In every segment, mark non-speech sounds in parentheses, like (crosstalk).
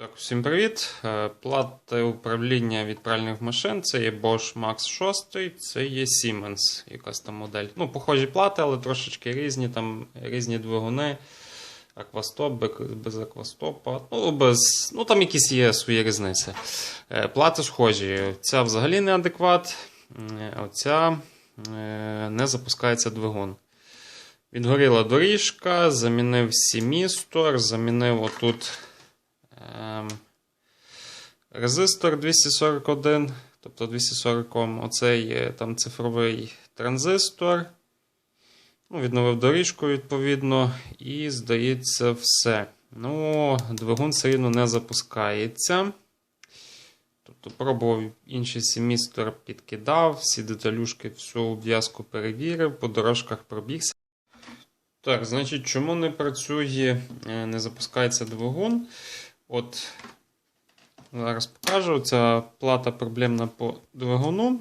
Так, всім привіт. Е, Плата управління від пральних машин. Це є Bosch Max 6, це є Siemens, якась там модель. Ну, похожі плати, але трошечки різні, там різні двигуни. Аквастоп, без аквастопа. Ну, без, ну там якісь є свої різниці. Е, Плати схожі. Ця взагалі неадекват, оця е, не запускається двигун. Відгоріла доріжка, замінив семістор, замінив отут резистор 241, тобто 240 Ом. Оцей там цифровий транзистор. Ну, відновив доріжку, відповідно, і здається, все. Ну, двигун все рівно не запускається. Тобто пробував інший семістр, підкидав, всі деталюшки, всю обв'язку перевірив, по дорожках пробігся. Так, значить, чому не працює, е, не запускається двигун? От зараз покажу. Ця плата проблемна по двигуну.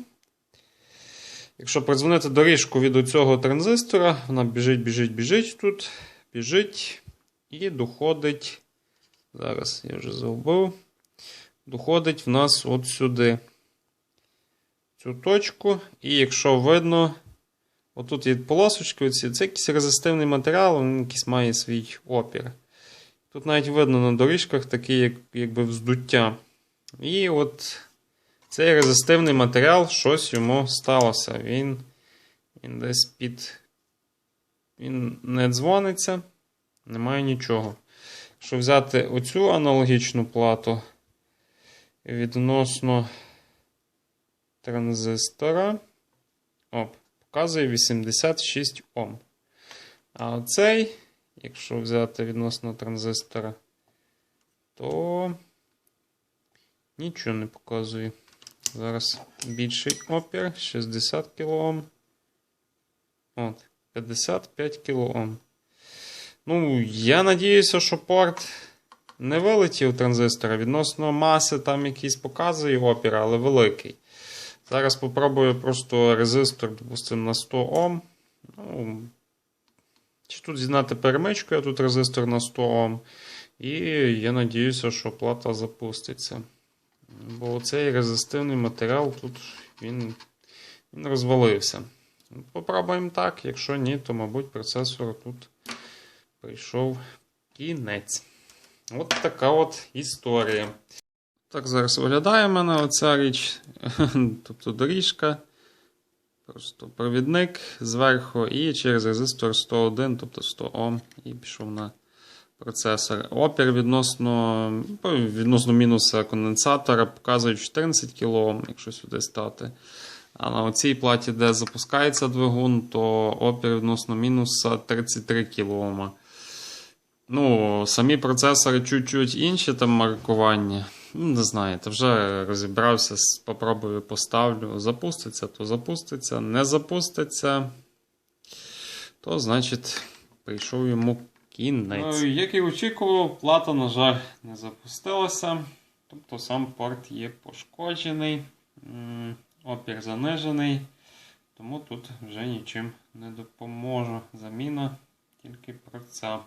Якщо продзвонити доріжку від цього транзистора, вона біжить, біжить, біжить тут, біжить і доходить. Зараз я вже загубив. Доходить в нас от сюди. Цю точку. І якщо видно, отут є полосочки, оці, це якийсь резистивний матеріал, він якийсь має свій опір. Тут навіть видно на доріжках таке як, якби вздуття. І от цей резистивний матеріал, щось йому сталося. Він, він десь під. Він не дзвониться, немає нічого. Якщо взяти оцю аналогічну плату відносно транзистора, оп, показує 86 Ом. А оцей, якщо взяти відносно транзистора, то нічого не показує. Зараз більший опір 60 кОм. От, 55 кОм. Ну, я надіюся, що порт не вилетів транзистора. Відносно маси там якийсь показує опір, але великий. Зараз попробую просто резистор, допустимо, на 100 Ом. Ну, чи тут зігнати перемичку, а тут резистор на 100 Ом. І я надіюся, що плата запуститься. Бо цей резистивний матеріал тут він, він розвалився. Попробуємо так. Якщо ні, то, мабуть, процесор тут прийшов кінець. От така от історія. Так зараз виглядає в мене оця річ, (laughs) тобто доріжка. Просто провідник зверху і через резистор 101, тобто 100 Ом, і пішов на процесор. Опір відносно ну, відносно мінуса конденсатора показує 14 кОм, якщо сюди стати. А на цій платі, де запускається двигун, то опір відносно мінуса 33 кОм. Ну, самі процесори чуть-чуть інші там маркування. Ну, Не знаєте, вже розібрався, попробую поставлю. Запуститься, то запуститься. Не запуститься, то значить прийшов йому кінець. Ну, як і очікував, плата, на жаль, не запустилася. Тобто сам порт є пошкоджений, опір занижений, тому тут вже нічим не допоможу. Заміна тільки про це.